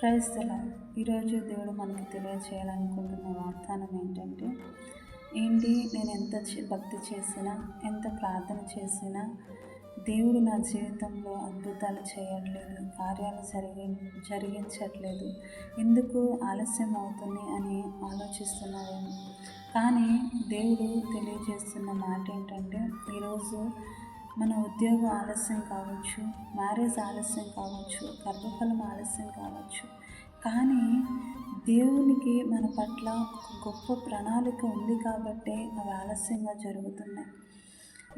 క్రైస్తల ఈరోజు దేవుడు మనకి తెలియచేయాలనుకుంటున్న వాగ్దానం ఏంటంటే ఏంటి నేను ఎంత భక్తి చేసినా ఎంత ప్రార్థన చేసినా దేవుడు నా జీవితంలో అద్భుతాలు చేయట్లేదు కార్యాలు జరిగి జరిగించట్లేదు. ఎందుకు ఆలస్యం అవుతుంది అని ఆలోచిస్తున్నారేమో కానీ దేవుడు తెలియజేస్తున్న మాట ఏంటంటే ఈరోజు మన ఉద్యోగం ఆలస్యం కావచ్చు మ్యారేజ్ ఆలస్యం కావచ్చు గర్భఫలం ఆలస్యం కావచ్చు. కానీ దేవునికి మన పట్ల ఒక గొప్ప ప్రణాళిక ఉంది కాబట్టే అవి ఆలస్యంగా జరుగుతున్నాయి.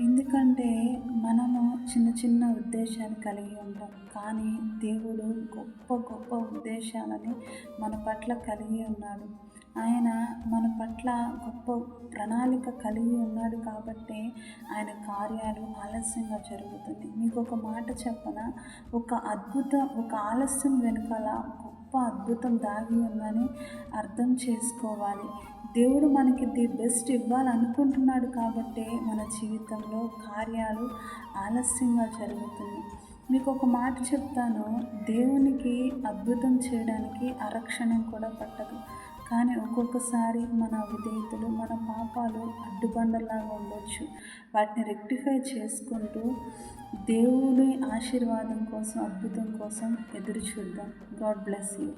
ఎందుకంటే మనము చిన్న చిన్న ఉద్దేశాలు కలిగి ఉంటాం. కానీ దేవుడు గొప్ప గొప్ప ఉద్దేశాలని మన పట్ల కలిగి ఉన్నాడు. ఆయన మన పట్ల గొప్ప ప్రణాళిక కలిగి ఉన్నాడు కాబట్టి ఆయన కార్యాలు ఆలస్యంగా జరుగుతుంది. మీకు ఒక మాట చెప్పన? ఒక అద్భుత ఒక ఆలస్యం వెనుకల గొప్ప అద్భుతం దాగి ఉందని అర్థం చేసుకోవాలి. దేవుడు మనకి ది బెస్ట్ ఇవ్వాలనుకుంటున్నాడు కాబట్టి మన జీవితంలో కార్యాలు ఆలస్యంగా జరుగుతుంది. మీకు ఒక మాట చెప్తాను. దేవునికి అద్భుతం చేయడానికి అరక్షణం కూడా పట్టదు. కానీ ఒక్కొక్కసారి మన విధేయతలు మన పాపాలు అడ్డుబండలాగా ఉండొచ్చు. వాటిని రెక్టిఫై చేసుకుంటూ దేవుని ఆశీర్వాదం కోసం అద్భుతం కోసం ఎదురు చూద్దాం గాడ్ బ్లెస్ యూ.